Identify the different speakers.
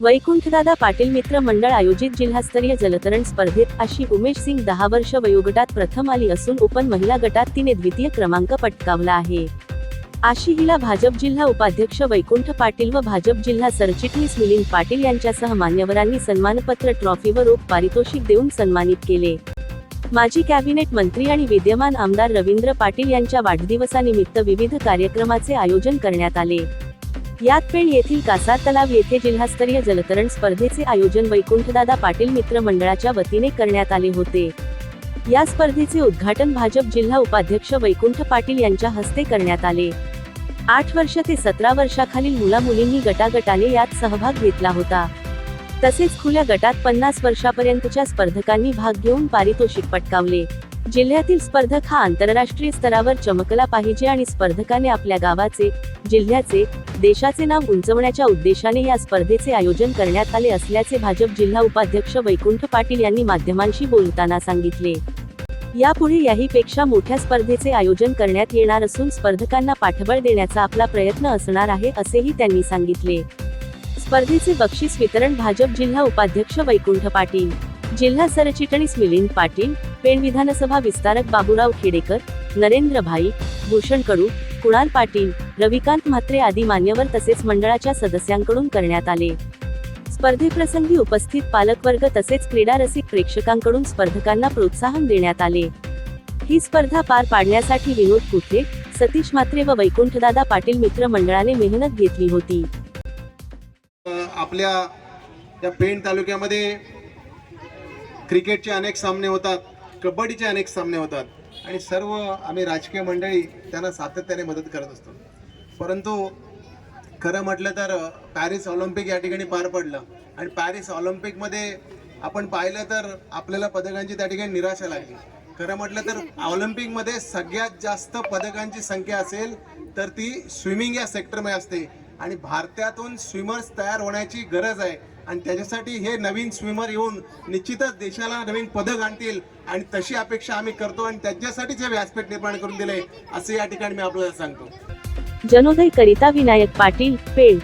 Speaker 1: वैकुंठदादा पाटील मित्र मंडळ आयोजित जिल्हास्तरीय जलतरण स्पर्धेत आशी उमेश सिंग दहा वर्ष वयोगटात प्रथम आली असून ओपन महिला गटात तिने द्वितीय क्रमांक पटकावला आहे. आशी हिला भाजप जिल्हा उपाध्यक्ष वैकुंठ पाटील व भाजप जिल्हा सरचिटणीस मिलिंद पाटील यांच्यासह मान्यवरांनी सन्मानपत्र ट्रॉफी व रोख पारितोषिक देऊन सन्मानित केले. माजी कॅबिनेट मंत्री आणि विद्यमान आमदार रवींद्र पाटील यांच्या वाढदिवसानिमित्त विविध कार्यक्रमाचे आयोजन करण्यात आले. यात पेण येथील कासार तलाव येथे जिल्हास्तरीय जलतरण स्पर्धेचे आयोजन वैकुंठदादा पाटील मित्र मंडळाच्या वतीने करण्यात आले होते. या स्पर्धेचे उद्घाटन भाजप जिल्हा उपाध्यक्ष वैकुंठ पाटील यांच्या हस्ते करण्यात आले. आठ वर्ष ते सतरा वर्षाखालील मुला मुलींनी गटागटाने यात सहभाग घेतला होता. तसेच खुल्या गटात पन्नास वर्षापर्यंतच्या स्पर्धकांनी भाग घेऊन पारितोषिक पटकावले. जिल्ह्यातील स्पर्धक हा आंतरराष्ट्रीय स्तरावर चमकला पाहिजे आणि स्पर्धकाने आपल्या गावाचे जिल्ह्याचे देशाचे नाव उंचवण्याच्या उद्देशाने या स्पर्धेचे आयोजन करण्यात आले असल्याचे भाजप जिल्हा उपाध्यक्ष वैकुंठ पाटील यांनी माध्यमांशी बोलताना सांगितले. यापुढे याहीपेक्षा मोठ्या स्पर्धेचे आयोजन करण्यात येणार असून स्पर्धकांना पाठबळ देण्याचा आपला प्रयत्न असणार आहे असेही त्यांनी सांगितले. स्पर्धेचे बक्षीस वितरण भाजप जिल्हा उपाध्यक्ष वैकुंठ पाटील जिल्हा सरचिटणीस मिलिंद पाटील पेण विधानसभा विस्तारक बाबूराव खेडेकर नरेंद्र भाई भूषण कडू कुणाल पाटील रविकांत म्हात्रे आदी मान्यवर तसेच मंडळाच्या सदस्यांकडून करण्यात आले. स्पर्धेप्रसंगी उपस्थित पालकवर्ग तसेच क्रीडा रसिक प्रेक्षकांकडून स्पर्धकांना प्रोत्साहन देण्यात आले. ही स्पर्धा पार पाडण्यासाठी विनोद कुठे सतीश म्हात्रे व वैकुंठदादा पाटील मित्र मंडळाने मेहनत घेतली होती.
Speaker 2: आपल्या या पेण तालुक्यामध्ये क्रिकेटचे अनेक सामने होतात. कबड्डीचे अनेक सामने होतात आणि सर्व आम्ही राजकीय मंडळी त्यांना सातत्याने मदत करत असतो. परंतु खरं म्हटलं तर पॅरिस ऑलिम्पिक या ठिकाणी पार पडलं आणि पॅरिस ऑलिम्पिकमध्ये आपण पाहिलं तर आपल्याला पदकांची त्या ठिकाणी निराशा लागली. खरं म्हटलं तर ऑलिम्पिकमध्ये सगळ्यात जास्त पदकांची संख्या असेल तर ती स्विमिंग या सेक्टरमध्ये असते आणि भारतातून स्विमर्स तयार होण्याची गरज आहे. आणि त्याच्यासाठी हे नवीन स्विमर येऊन निश्चितच देशाला नवीन पदक आणतील. आणि तशी अपेक्षा आम्ही करतो आणि त्यांच्यासाठीच हे व्यासपीठ निर्माण करून दिले. असं या ठिकाणी मी आपल्याला सांगतो.
Speaker 1: जनोदय करिता विनायक पाटील पेण.